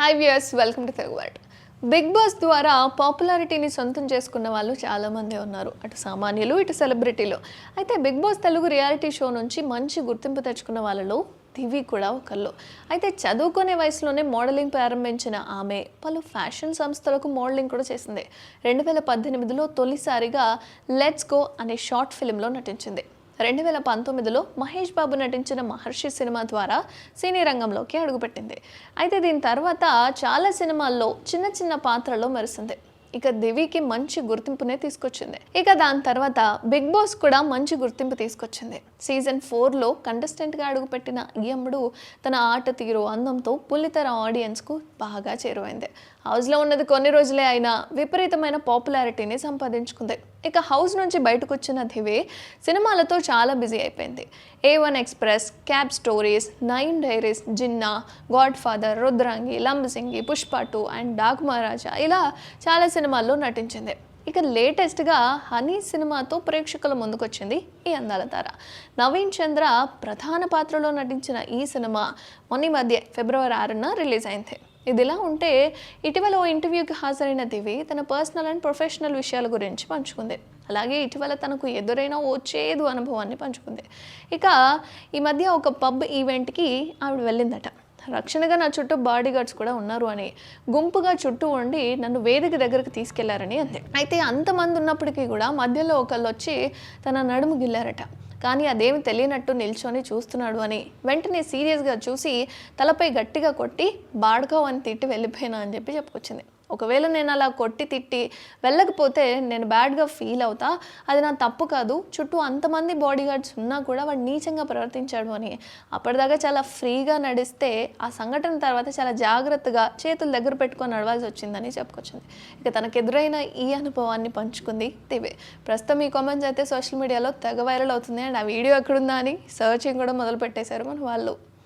Hi viewers welcome to Telugu world Bigg Boss ద్వారా పాపులారిటీని సొంతం చేసుకున్న వాళ్ళు చాలామంది ఉన్నారు. అటు సామాన్యులు ఇటు సెలబ్రిటీలు అయితే Bigg Boss Telugu reality show నుంచి మంచి గుర్తింపు తెచ్చుకున్న వాళ్ళలో దివి కూడా ఒకళ్ళు. అయితే చదువుకునే వయసులోనే మోడలింగ్ ప్రారంభించిన ఆమె పలు ఫ్యాషన్ సంస్థలకు మోడలింగ్ కూడా చేసింది. రెండు వేల పద్దెనిమిదిలో తొలిసారిగా లెట్స్ గో అనే షార్ట్ ఫిల్మ్లో నటించింది. రెండు వేల పంతొమ్మిదిలో మహేష్ బాబు నటించిన మహర్షి సినిమా ద్వారా సినీ రంగంలోకి అడుగుపెట్టింది. అయితే దీని తర్వాత చాలా సినిమాల్లో చిన్న చిన్న పాత్రలో మెరిసింది. ఇక దివికి మంచి గుర్తింపునే తీసుకొచ్చింది. ఇక దాని తర్వాత బిగ్ బాస్ కూడా మంచి గుర్తింపు తీసుకొచ్చింది. సీజన్ ఫోర్లో కంటెస్టెంట్గా అడుగుపెట్టిన ఈ తన ఆట తీరు అందంతో పులితర ఆడియన్స్కు బాగా చేరువైంది. హౌస్లో ఉన్నది కొన్ని రోజులే అయినా విపరీతమైన పాపులారిటీని సంపాదించుకుంది. ఇక హౌస్ నుంచి బయటకు వచ్చిన దివే సినిమాలతో చాలా బిజీ అయిపోయింది. A one express cab stories nine diaries Jinna god father Rudrangi Lambasingi Pushpa two and Daaku Maharaja ఇలా చాలా సినిమాల్లో నటించింది. ఇక లేటెస్ట్గా హనీ సినిమాతో ప్రేక్షకుల ముందుకొచ్చింది ఈ అందాల తార. నవీన్ చంద్ర ప్రధాన పాత్రలో నటించిన ఈ సినిమా మొన్న మధ్య ఫిబ్రవరి ఆరున రిలీజ్ అయింది. ఇదిలా ఉంటే ఇటీవల ఓ ఇంటర్వ్యూకి హాజరైన దివి తన పర్సనల్ అండ్ ప్రొఫెషనల్ విషయాల గురించి పంచుకుంది. అలాగే ఇటీవల తనకు ఎదురైన ఓ చేదు అనుభవాన్ని పంచుకుంది. ఇక ఈ మధ్య ఒక పబ్ ఈవెంట్కి ఆవిడ వెళ్ళిందట. రక్షణగా నా చుట్టూ బాడీ గార్డ్స్ కూడా ఉన్నారు అని గుంపుగా చుట్టూ ఉండి నన్ను వేదిక దగ్గరకు తీసుకెళ్ళారని అంది. అయితే అంతమంది ఉన్నప్పటికీ కూడా మధ్యలో ఒకళ్ళు వచ్చి తన నడుము గిల్లారట. కానీ అదేమి తెలియనట్టు నిల్చొని చూస్తున్నాడు అని వెంటనే సీరియస్గా చూసి తలపై గట్టిగా కొట్టి బాడుకో అని తిట్టి వెళ్ళిపోయినా అని చెప్పి చెప్పుకొచ్చింది ఒకవేళ నేను అలా కొట్టి తిట్టి వెళ్ళకపోతే నేను బ్యాడ్గా ఫీల్ అవుతా. అది నా తప్పు కాదు. చుట్టూ అంతమంది బాడీ గార్డ్స్ ఉన్నా కూడా వాడు నీచంగా ప్రవర్తించాడు అని. అప్పటిదాకా చాలా ఫ్రీగా నడిస్తే ఆ సంఘటన తర్వాత చాలా జాగ్రత్తగా చేతులు దగ్గర పెట్టుకొని నడవాల్సి వచ్చిందని చెప్పుకొచ్చింది. ఇక తనకు ఎదురైన ఈ అనుభవాన్ని పంచుకుంది దివే. ప్రస్తుతం ఈ కామెంట్స్ అయితే సోషల్ మీడియాలో తెగ వైరల్ అవుతుంది అండ్ ఆ వీడియో ఎక్కడుందా అని సర్చింగ్ కూడా మొదలు పెట్టేశారు మన వాళ్ళు.